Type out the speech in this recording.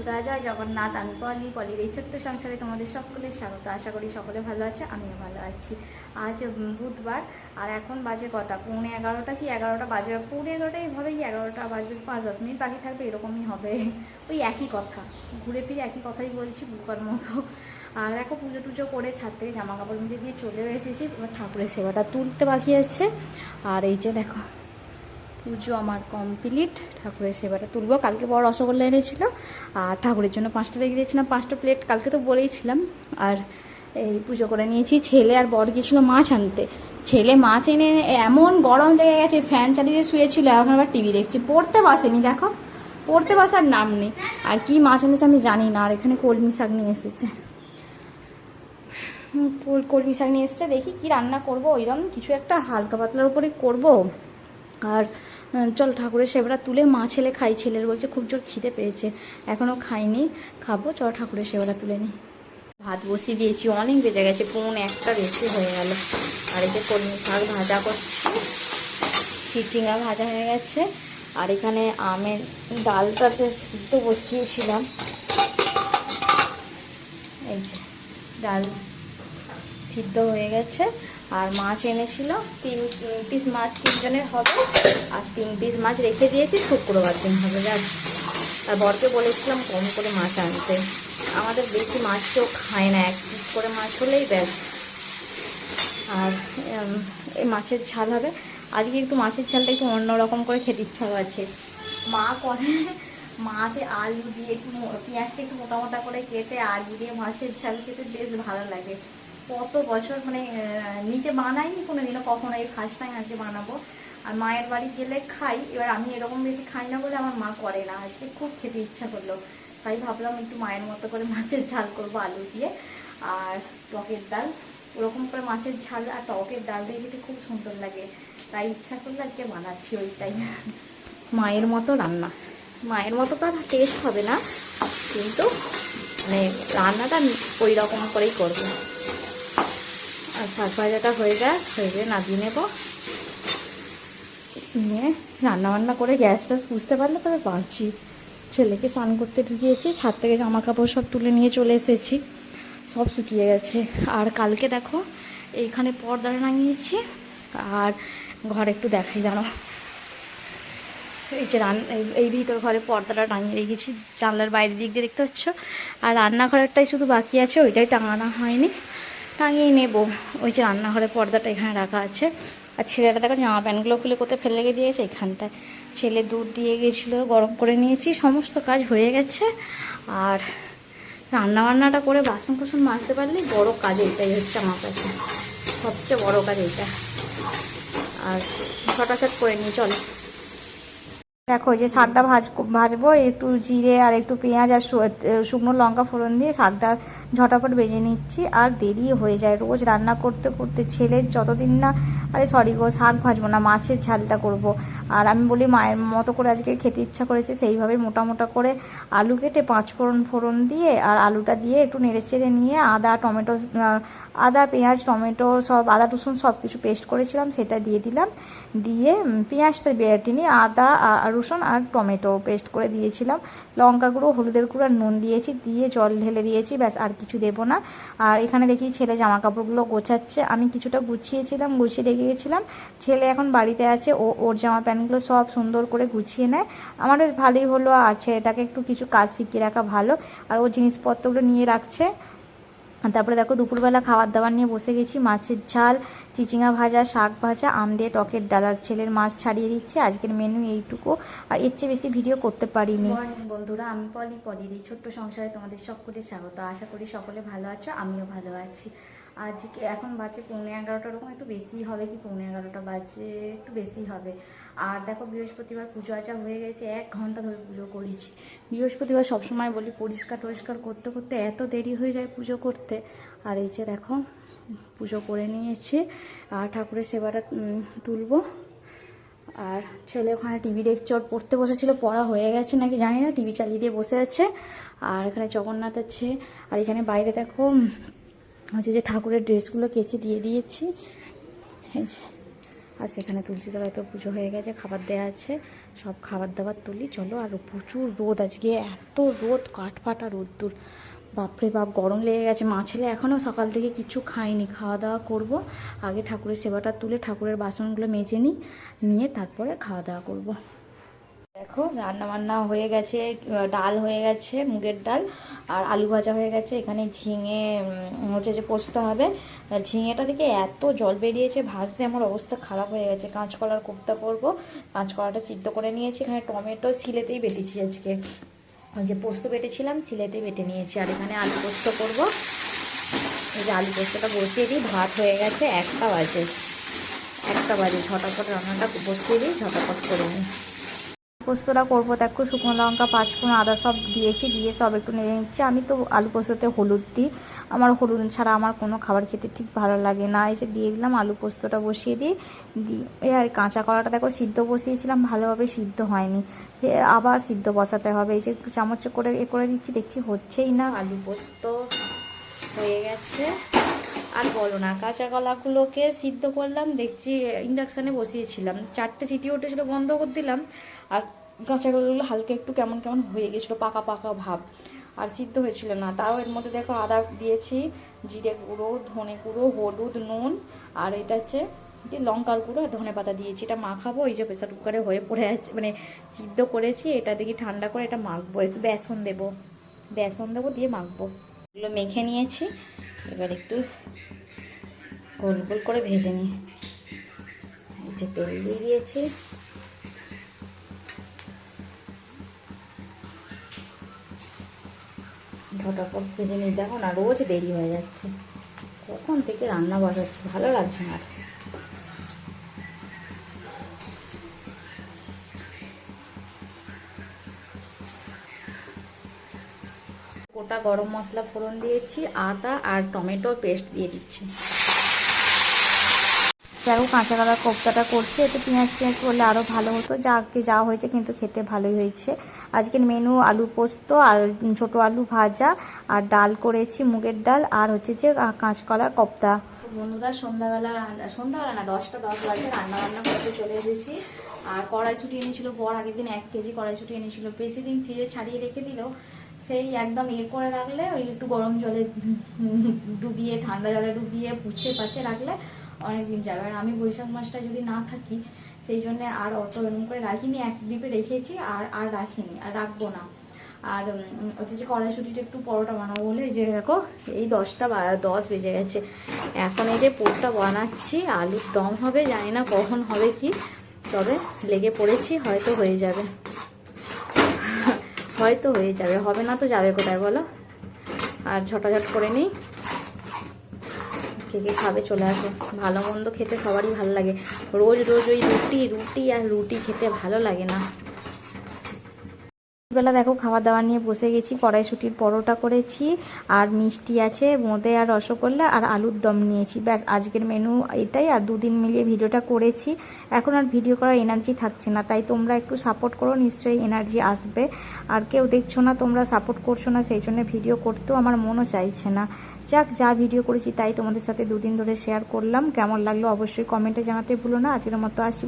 বন্ধুরা জগন্নাথ, আমি পলি, পলির এই ছোট্ট সংসারে তোমাদের সকলের স্বাগত। আশা করি সকলে ভালো আছে, আমিও ভালো আছি। আজ বুধবার, আর এখন বাজে কটা? পৌনে এগারোটা কি? এগারোটা বাজে। পৌনে এগারোটা এইভাবে কি? এগারোটা বাজবে পাঁচ, দশ মিনিট বাকি থাকবে, এরকমই হবে। ওই একই কথা। ঘুরে ফিরে একই কথাই বলছি, বুকার মতো। আর দেখো, পুজো টুজো করে থেকে জামা কাপড় মিলে দিয়ে চলেও এসেছি। এবার ঠাকুরের সেবাটা তুলতে বাকি আছে। আর এই যে দেখো পুজো আমার কমপ্লিট ঠাকুরের সেবাটা তুলবো। কালকে বড় রসগোল্লা এনেছিল। আর ঠাকুরের জন্য পাঁচটা রেখে দিয়েছিলাম। পাঁচটা প্লেট কালকে তো বলেইছিলাম। আর এই পুজো করে নিয়েছি। ছেলে আর বর গিয়েছিল মাছ আনতে। ছেলে মাছ এনে এমন গরম লেগে গেছে ফ্যান চালিয়ে শুয়েছিল। এখন আবার টিভি দেখছি। পড়তে বসেনি, দেখো। পড়তে বসার নাম নেই। আর কি মাছ এনেছে আমি জানি না। আর এখানে কলমি শাক নিয়ে এসেছে। কলমি শাক নিয়ে এসেছে। দেখি কি রান্না করব। ওইরকম কিছু একটা হালকা পাতলার উপরে করব। আর চল ঠাকুরের সেবাটা তুলে মা ছেলে খাই, ছেলের বলছে খুব জোর খিদে পেয়েছে। এখনও খাইনি, খাব, চল ঠাকুরের সেবাটা তুলে নিই ভাত বসিয়ে দিয়েছি, অনেক বেজে গেছে কোন একটা বেশি হয়ে গেল। আর এই যে কলমি শাক ভাজা করছি চিচিঙ্গা ভাজা হয়ে গেছে। আর এখানে আমের ডালটাতে সিদ্ধ বসিয়েছিলাম। এই যে, ডাল সিদ্ধ হয়ে গেছে। আর মাছ এনেছিল, তিন পিস মাছ তিনজনের হবে, আর তিন পিস মাছ রেখে দিয়েছি, শুক্রবার দিন হবে, যাক। আর বরকে বলেছিলাম কম করে মাছ আনতে। আমাদের বেশি মাছ কেউ খায় না, এক পিস করে মাছ হলেই ব্যাস। আর এই মাছের ঝাল হবে। আজকে একটু মাছের ঝালটা একটু অন্যরকম করে খেতে ইচ্ছা আছে। মা করে মাছে আলু দিয়ে একটু পেঁয়াজটা একটু মোটা মোটা করে কেটে আলু দিয়ে মাছের ঝাল খেতে বেশ ভালো লাগে। কত বছর মানে নিজে বানাইনি কোনো দিনও কখনো এই ফার্স্ট টাইম আজকে বানাবো। আর মায়ের বাড়ি গেলে খাই এবার আমি এরকম বেশি খাই না বলে আমার মা করে না। আজকে খুব খেতে ইচ্ছা করল। তাই ভাবলাম একটু মায়ের মতো করে মাছের ঝাল করব আলু দিয়ে আর টকের ডাল। ওরকম করে মাছের ঝাল আর টকের ডাল দিয়ে খেতে খুব সুন্দর লাগে। তাই ইচ্ছা করলে আজকে বানাচ্ছি ওইটাই। মায়ের মতো রান্না। মায়ের মতো তো টেস্ট হবে না কিন্তু মানে রান্নাটা ওই রকম করেই করব। আর শাক ভাজাটা হয়ে যায় হয়ে গিয়ে নামিয়ে নেব। নিয়ে রান্না বান্না করে গ্যাস ফ্যাস বুঝতে পারলে তবে পারছি ছেলেকে স্নান করতে ঢুকিয়েছি, ছাদ থেকে জামা কাপড় সব তুলে নিয়ে চলে এসেছি। সব শুকিয়ে গেছে। আর কালকে দেখো, এইখানে পর্দাটা নামিয়েছি, আর ঘরে একটু দেখাই জানো। এই যে রান, এই ভিতর ঘরে পর্দাটা টাঙিয়ে রেখেছি, জানলার বাইরের দিক দিয়ে দেখতে পাচ্ছ। আর রান্নাঘরেরটাই শুধু বাকি আছে, ওইটাই টাঙানো হয়নি। টাঙিয়ে নেব। ওই যে রান্নাঘরের পর্দাটা এখানে রাখা আছে। আর ছেলেটা দেখো জামা প্যান্টগুলো খুলে কোথায় ফেলে রেখে দিয়েছে? এখানটায়। ছেলে দুধ দিয়ে গেছিল, গরম করে নিয়েছি, সমস্ত কাজ হয়ে গেছে। আর রান্না বান্নাটা করে বাসন কুসন মাজতে পারলেই বড় কাজ এইটাই হচ্ছে আমার কাছে। সবচেয়ে বড় কাজ এইটা। আর ছটাছট করে নিয়ে চলো। দেখো যে শাকটা ভাজ, ভাজবো, একটু জিরে আর একটু পেঁয়াজ আর শুকনো লঙ্কা ফোড়ন দিয়ে শাকটা ঝটাপট বেজে নিচ্ছি আর দেরি হয়ে যায়। রোজ রান্না করতে করতে ছেলের যতদিন না, আরে সরি গো, শাক ভাজবো না, মাছের ঝালটা করব। আর আমি বলি মায়ের মতো করে আজকে খেতে ইচ্ছা করেছে, সেইভাবে মোটা মোটা করে আলু কেটে পাঁচ ফোড়ন ফোড়ন দিয়ে আর আলুটা দিয়ে একটু নেড়ে চেড়ে নিয়ে আদা, টমেটো আদা, পেঁয়াজ, টমেটো সব, আদা, রসুন সব কিছু পেস্ট করেছিলাম, সেটা দিয়ে দিলাম। দিয়ে পেঁয়াজটা বেটে নিয়ে আদা আর রসুন আর টমেটো পেস্ট করে দিয়েছিলাম। লঙ্কা গুঁড়ো, হলুদের গুঁড়ো আর নুন দিয়েছি, দিয়ে জল ঢেলে দিয়েছি, ব্যাস আর কিছু দেবো না। আর এখানে দেখি ছেলে জামা কাপড়গুলো গোছাচ্ছে। আমি কিছুটা গুছিয়েছিলাম, গুছিয়ে রেখে গেছিলাম। ছেলে এখন বাড়িতে আছে, ও ওর জামা প্যান্টগুলো সব সুন্দর করে গুছিয়ে নেয়। আমার ভালোই হলো, আর ছেলেটাকে একটু কিছু কাজ শিখিয়ে রাখা ভালো। আর ও জিনিসপত্রগুলো নিয়ে রাখছে। তারপরে দেখো দুপুরবেলা খাবার দাবার নিয়ে বসে গেছি। মাছের ঝাল, চিচিঙা ভাজা, শাক ভাজা, আম দিয়ে টকের ডাল। আর ছেলের মাছ ছাড়িয়ে দিচ্ছে। আজকের মেনু এইটুকু। আর এর চেয়ে বেশি ভিডিও করতে পারিনি। বন্ধুরা, আমি পলি পলির এই ছোট্ট সংসারে তোমাদের সকলে স্বাগত। আশা করি সকলে ভালো আছো, আমিও ভালো আছি। আজকে এখন বাজে পৌনে এগারোটা, ওরকম একটু বেশি হবে কি পৌনে এগারোটা বাজে, একটু বেশি হবে। আর দেখো বৃহস্পতিবার পুজো আচা হয়ে গেছে, এক ঘণ্টা ধরে পুজো করেছি। বৃহস্পতিবার সবসময় বলি পরিষ্কার টরিষ্কার করতে করতে এত দেরি হয়ে যায় পুজো করতে। আর এই যে দেখো, পুজো করে নিয়েছি, আর ঠাকুরের সেবাটা তুলবো। আর ছেলে ওখানে টিভি দেখছে, ওর পড়তে বসেছিল, পড়া হয়ে গেছে নাকি জানি না, টিভি চালিয়ে দিয়ে বসে আছে। আর এখানে জগন্নাথ আছে, আর এখানে বাইরে দেখো হচ্ছে যে ঠাকুরের ড্রেসগুলো কেচে দিয়ে দিয়েছি। আর সেখানে তুলসী তলায় তো পুজো হয়ে গেছে, খাবার দেওয়া আছে। সব খাবার দাবার তুলি, চলো। আর প্রচুর রোদ আজকে, এত রোদ কাঠ ফাটা রোদ্দুর। বাপরে বাপ, গরম লেগে গেছে। মা ছেলে এখনও সকাল থেকে কিছু খাইনি খাওয়া দাওয়া করব, আগে ঠাকুরের সেবাটা তুলে ঠাকুরের বাসনগুলো মেজে নিই নিয়ে তারপরে খাওয়া দাওয়া করব। দেখো রান্না বান্না হয়ে গেছে ডাল হয়ে গেছে, মুগের ডাল, আর আলু ভাজা হয়ে গেছে। এখানে ঝিঙে হচ্ছে যে পোস্ত হবে। ঝিঙেটা থেকে এত জল বেরিয়েছে, ভাজতে আমার অবস্থা খারাপ হয়ে গেছে। কাঁচকলার কোপ্তা করব, কাঁচকলাটা সিদ্ধ করে নিয়েছি। এখানে টমেটো সিলেতেই বেটেছি আজকে। যে পোস্ত বেটেছিলাম, সিলেতেই বেটে নিয়েছি। আর এখানে আলু পোস্ত করব। এই যে আলু পোস্তটা বসিয়ে দিই, ভাত হয়ে গেছে, একটা বাজে। একটা বাজে ঝটাপট রান্নাটা বসিয়ে দিই ঝটাপট করে নিই। পোস্তটা করব, দেখো শুকনো লঙ্কা, পাঁচফোড়ন, আদা সব দিয়েছি, দিয়ে সব একটু নেড়ে নিচ্ছি। আমি তো আলু পোস্ততে হলুদ দিই। আমার হলুদ ছাড়া আমার কোনো খাবার খেতে ঠিক ভালো লাগে না। এসে দিয়ে দিলাম আলু পোস্তটা বসিয়ে দিই। এই আর কাঁচা কলাটা দেখো সিদ্ধ বসিয়েছিলাম, ভালোভাবে সিদ্ধ হয়নি। ফের আবার সিদ্ধ বসাতে হবে। এই যে একটু চামচ করে এ করে দিচ্ছি, দেখছি হচ্ছেই না। আলু পোস্ত হয়ে গেছে। আর বলো না, কাঁচা কলাগুলোকে সিদ্ধ করলাম। দেখছি, ইন্ডাকশানে বসিয়েছিলাম। চারটে সিটি উঠেছিল, বন্ধ করে দিলাম। আর কাঁচা কলাগুলো হালকা একটু কেমন কেমন হয়ে গেছিল, পাকা পাকা ভাব। আর সিদ্ধ হয়েছিল না, তাও এর মধ্যে দেখো আদা দিয়েছি, জিরে গুঁড়ো, ধনে গুঁড়ো, হলুদ, নুন, আর এটা হচ্ছে যে লঙ্কার গুঁড়ো আর ধনে পাতা দিয়েছি। এটা মাখাবো, এই যে প্রেসার কুকারে হয়ে পড়ে আছে মানে সিদ্ধ করেছি, এটা দেখি ঠান্ডা করে এটা মাখবো, একটু বেসন দেবো। বেসন দেবো দিয়ে মাখবো। এগুলো মেখে নিয়েছি, এবার একটু গোল গোল করে ভেজে নিই। যে তেল দিয়ে দিয়েছি। ঝটাপট ভেজে নিই দেখো না, রোজ দেরি হয়ে যাচ্ছে। কখন থেকে রান্না বসাচ্ছি? ভালো লাগছে না আর গোটা গরম মশলা ফোড়ন দিয়েছি, আদা আর টমেটো পেস্ট দিয়ে দিচ্ছি। দেখো কাঁচা কলার কোপ্তাটা করছি। একটু পেঁয়াজ পেঁয়াজ করলে আরও ভালো হতো। যা আজকে যা হয়েছে কিন্তু খেতে ভালোই হয়েছে। আজকের মেনু আলু পোস্ত আর ছোট আলু ভাজা আর ডাল করেছি, মুগের ডাল আর হচ্ছে যে কাঁচকলার কোপ্তা। বন্ধুরা, সন্ধ্যাবেলা সন্ধ্যাবেলা না, দশটা, দশ বাজে রান্না বান্না করতে চলে এসেছি। আর কড়াইশুটি এনেছিল, বর আগের দিন এক কেজি কড়াইশুটি এনেছিল। বেশি দিন ফ্রিজে ছাড়িয়ে রেখে দিলেও সেই একদম ইয়ে করে রাখলে, ওই একটু গরম জলে ডুবিয়ে, ঠান্ডা জলে ডুবিয়ে পুছে পাছে রাখলে অনেক দিন যাবে। আর আমি বৈশাখ মাসটা যদি না থাকি সেই জন্য আর অত এরকম করে রাখিনি, এক ডিপে রেখেছি আর আর রাখিনি, আর রাখব না। আর হচ্ছে যে কড়াইশুটিটা একটু পরোটা বানাবো বলে, এই যে দেখো, এই দশটা দশ বেজে গেছে। এখন এই যে পোটটা বানাচ্ছি, আলুর দম হবে, জানি না কখন হবে কি, তবে লেগে পড়েছি, হয়তো হয়ে যাবে। হয়তো হয়ে যাবে, হবে না তো যাবে কোথায় বলো? আর ঝটাঝট করে নিই। কে কে খাবে চলে আসে। ভালো মন্দ খেতে সবারই ভালো লাগে। রোজ রোজ ওই রুটি রুটি আর রুটি খেতে ভালো লাগে না। বেলা দেখো খাওয়া দাওয়া নিয়ে বসে গেছি, কড়াইশুটির পরোটা করেছি, আর মিষ্টি আছে বোঁদে আর রসগোল্লা আর আলুর দম নিয়েছি। ব্যাস, আজকের মেনু এটাই, আর দুদিন মিলিয়ে ভিডিওটা করেছি। এখন আর ভিডিও করার এনার্জি থাকছে না, তাই তোমরা একটু সাপোর্ট করো, নিশ্চয়ই এনার্জি আসবে। আর কেউ দেখছ না, তোমরা সাপোর্ট করছ না, সেই জন্য ভিডিও করতেও আমার মনও চাইছে না। যাক, যা ভিডিও করেছি তাই তোমাদের সাথে দুদিন ধরে শেয়ার করলাম। কেমন লাগল অবশ্যই কমেন্টে জানাতে ভুলো না। আজকের মতো আসি